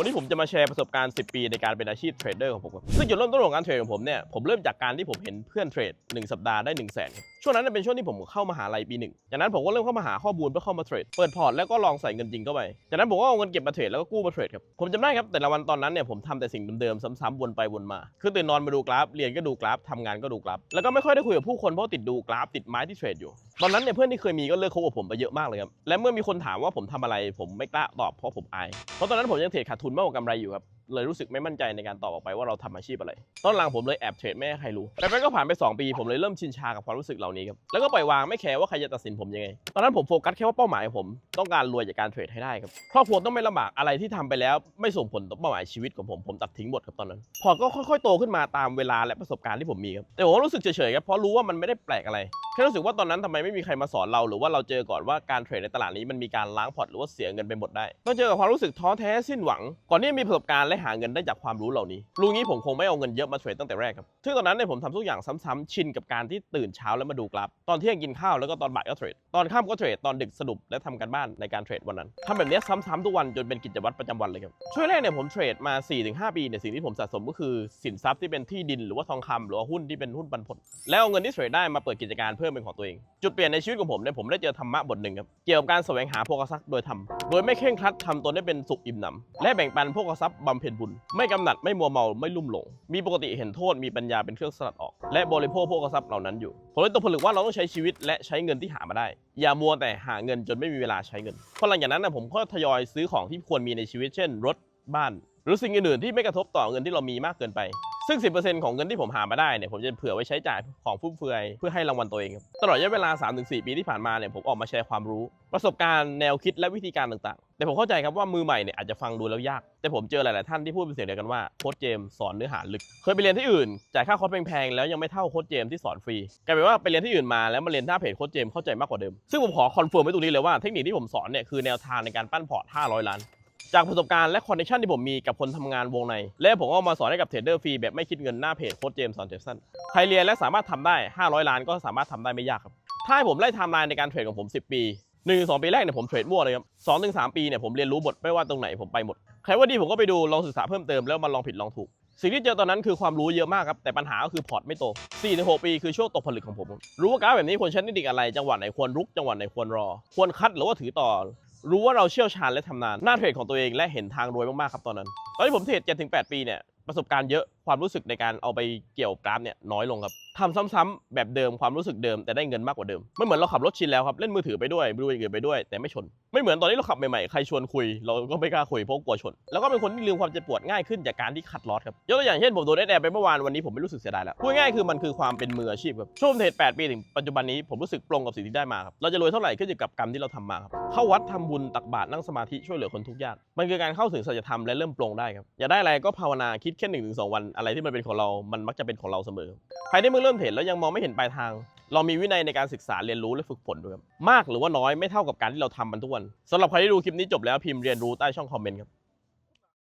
วันนี้ผมจะมาแชร์ประสบการณ์ 10 ปีในการเป็นอาชีพเทรดเดอร์ของผมครับซึ่งจุดเริ่มต้นของการเทรดของผมเนี่ย ผมเริ่มจากการที่ผมเห็นเพื่อนเทรด 1 สัปดาห์ได้ 1 0 0 0 0แสนช่วงนั้นเป็นช่วงที่ผมเข้ามหาลัยปีหนึ่งจากนั้นผมก็เริ่มเข้ามาหาข้อมูลเพื่อเข้ามาเทรด เปิดพอร์ตแล้วก็ลองใส่เงินจริงเข้าไป จากนั้นผมก็เอาเงินเก็บมาเทรดแล้วก็กู้มาเทรดครับ ผมจำได้ครับแต่ละวันตอนนั้นเนี่ยผมทำแต่สิ่งเดิมๆซ้ำๆวนไปวนมา คือตื่นนอนมาดูกราฟ เรียนก็ดูกราฟทำงานก็ดูกราฟ แล้วก็ไม่ค่อยได้คุยกับผู้คนเพราะติดดูกราฟติดไม้ที่เทรดอยู่ ตอนนั้นเนี่ยเพื่อนที่เคยมีก็เลิกคบกับผมไปเยอะมากเลยครับและเมื่อมีคนถามว่าผมทำอะไร ผมไม่กล้าตอบเพราะผมอายเพราะตอนนั้นผมยังเทรดขาดทุนมากกว่ากำไรอยู่ครับ เลยรู้สึกไม่มั่นใจในการตอบออกไปว่าเราทำอาชีพอะไร ตอนหลังผมเลยแอบเทรดไม่ให้ใครรู้ แต่ไปก็ผ่านไป 2 ปี ผมเลยเริ่มชินชากับความรู้สึกเหล่านี้ครับ แล้วก็ปล่อยวางไม่แคร์ว่าใครจะตัดสินผมยังไง ตอนนั้นผมโฟกัสแค่ว่าเป้าหมายผมต้องการรวยจากการเทรดให้ได้ครับ ครอบครัวต้องไม่ลำบากอะไรที่ทำไปแล้ว ไม่ส่งผลต่อเป้าหมายชีวิตของผม ผมตัดทิ้งหมดครับตอนนั้น พอก็ค่อยๆ โตขึ้นมาตามเวลาและประสบการณ์ที่ผมมีครับ แต่ผมรู้สึกเฉยๆครับ เพราะรู้ว่ามันไม่ได้แปลกอะไร แค่รู้สึกว่าตอนนั้นทำไมไม่มีใครมาสอนเราหรือว่าเราเจอก่อนว่าการเทรดในตลาดนี้มันมีการล้างพอร์ตหรือว่าเสียเงินไปหมดได้ต้องเจอกับความรู้สึกท้อแท้สิ้นหวัง ก่อนที่จะมีประสบการณ์และหาเงินได้จากความรู้เหล่านี้ รู้งี้ผมคงไม่เอาเงินเยอะมาเทรดตั้งแต่แรกครับซึ่งตอนนั้นเนี่ยผมทำทุกอย่างซ้ำๆชินกับการที่ตื่นเช้าแล้วมาดูกราฟ ตอนเที่ยงกินข้าวแล้วก็ตอนบ่ายก็เทรด ตอนค่ำก็เทรด ตอนดึกสรุปและทำการบ้านในการเทรดวันนั้นทำแบบนี้ซ้ำๆทุกวันจนเป็นกิจวัตรประจำวันเลยครับ ช่วงแรกเนี่ยผมเทรดมา 4-5 ปีเนี่ยสิ่งที่ผมสะสมก็คือสินทรัพย์ที่เป็นที่ดินหรือว่าทองคำหรือว่าหุ้นที่เป็นหุ้นปันผล แล้วเอาเงินที่เทรดได้มาเปิดกิจการเพิ่มเป็นของตัวเอง จุดเปลี่ยนในชีวิตของผมเนี่ยผมได้เจอธรรมะบทหนึ่งครับ เกี่ยวกับการแสวงหาโภคทรัพย์โดยธรรม โดยไม่เคร่งครัดทำตนให้เป็นสุขอิ่มหนำและแบ่งปันโภคทรัพย์บำเพ็ญบุญ ไม่กำหนัดไม่มัวเมาไม่ลุ่มหลง มีปกติเห็นโทษมีปัญญาเป็นเครื่องสลัดออก และบริโภคพวกทรัพย์เหล่านั้นอยู่ผมเลยตกผลึกว่าเราต้องใช้ชีวิตและใช้เงินที่หามาได้ อย่ามัวแต่หาเงินจนไม่มีเวลาใช้เงินเพราะหลังจากนั้นนะผมก็ทยอยซื้อของที่ควรมีในชีวิตเช่น รถบ้าน หรือสิ่งอื่นๆที่ไม่กระทบต่อเงินที่เรามีมากเกินไป ซึ่ง 10%ของเงินที่ผมหามาได้เนี่ยผมจะเผื่อไว้ใช้จ่ายของฟุ่มเฟือยเพื่อให้รางวัลตัวเองครับตลอดระยะเวลา 3-4 ปีที่ผ่านมาเนี่ยผมออกมาแชร์ความรู้ ประสบการณ์แนวคิดและวิธีการต่างๆ แต่ผมเข้าใจครับว่ามือใหม่เนี่ยอาจจะฟังดูแล้วยาก แต่ผมเจอหลาย ๆ ท่านที่พูดเป็นเสียงเดียวกันว่าโค้ชเจมสอนเนื้อหาลึก เคยไปเรียนที่อื่นจ่ายค่าคอร์สแพง ๆ แล้วยังไม่เท่าโค้ชเจมที่สอนฟรีกลายเป็นว่าไปเรียนที่อื่นมาแล้วมาเรียนหน้าเพจโค้ชเจมเข้าใจมากกว่าเดิมซึ่งผมขอคอนเฟิร์มไว้ตรงนี้เลยว่าเทคนิคที่ผมสอนเนี่ยคือแนวทางในการปั้นพอร์ต500ล้าน จากประสบการณ์และคอนเนคชันที่ผมมีกับคนทำงานวงใน และผมก็มาสอนให้กับเทรดเดอร์ฟรีแบบไม่คิดเงินหน้าเพจโค้ชเจมส์สอนเจฟสันใครเรียนและสามารถทำได้ 500 ล้านก็สามารถทำได้ไม่ยากครับ ถ้าผมไล่ไทม์ไลน์ในการเทรดของผม 10 ปี1นสองปีแรกเนี่ยผมเทรดมั่วเลยครับสองถึงสามปีเนี่ยผมเรียนรู้หมดไม่ว่าตรงไหนผมไปหมด ใครว่าดีผมก็ไปดูลองศึกษาเพิ่มเติมแล้วมาลองผิดลองถูก สิ่งที่เจอตอนนั้นคือความรู้เยอะมากครับ แต่ปัญหาก็คือพอร์ตไม่โต4-6ปีคือช่วงตกผลึกของผม รู้ว่ากราฟแบบนี้ควรใช้เทคนิอะไร จังหวะไหนควรรุกจังหวะไหนควรรอ ควรคัดหรือว่าถือต่อ รู้ว่าเราเชี่ยวชาญและทำนาน หน้าเทรดของตัวเองและเห็นทางรวยมากๆครับตอนนั้น ตอนที่ผมเทรด7-8 ปีเนี่ยประสบการณ์เยอะความรู้สึกในการเอาไปเกี่ยวกราฟเนี่ยน้อยลงครับทำซ้ำๆแบบเดิมความรู้สึกเดิมแต่ได้เงินมากกว่าเดิมไม่เหมือนเราขับรถชินแล้วครับเล่นมือถือไปด้วยดูอย่างอื่นไปด้วย แต่ไม่ชน ไม่เหมือนตอนที่เราขับใหม่ๆใครชวนคุย เราก็ไม่กล้าคุยเพราะกลัวชน แล้วก็เป็นคนที่ลืมความเจ็บปวดง่ายขึ้นจากการที่ขัดลอสครับยกตัวอย่างเช่นผมโดนแอดแอร์ไปเมื่อวานวันนี้ผมไม่รู้สึกเสียดายแล้วพูดง่ายคือมันคือความเป็นมืออาชีพครับช่วงเทรด8ปีถึงปัจจุบันนี้ผมรู้สึกปลงกับสิ่งที่ได้มาครับเราจะรวยเท่าไหร่ขึ้นอยู่กับกรรมที่เราทำมาครับเข้าวัดทำบุญตักบาตรนั่งสมาธิช่วยเหลือคนทุกข์ยากมันคือการเข้าถึงสัจธรรมและเริ่มปลงได้ครับอยากได้อะไรก็ภาวนาคิดแค่หนึ่งถึงสวันอะไรที่มันเป็นของเรา มันมักจะเป็นของเราเสมอใครที่เพิ่งเริ่มเห็นแล้วยังมองไม่เห็นปลายทาง เรามีวินัยในการศึกษาเรียนรู้และฝึกฝนด้วยครับมากหรือว่าน้อยไม่เท่ากับการที่เราทำมันทุกวันสำหรับใครที่ดูคลิปนี้จบแล้วพิมพ์เรียนรู้ใต้ช่องคอมเมนต์ครับ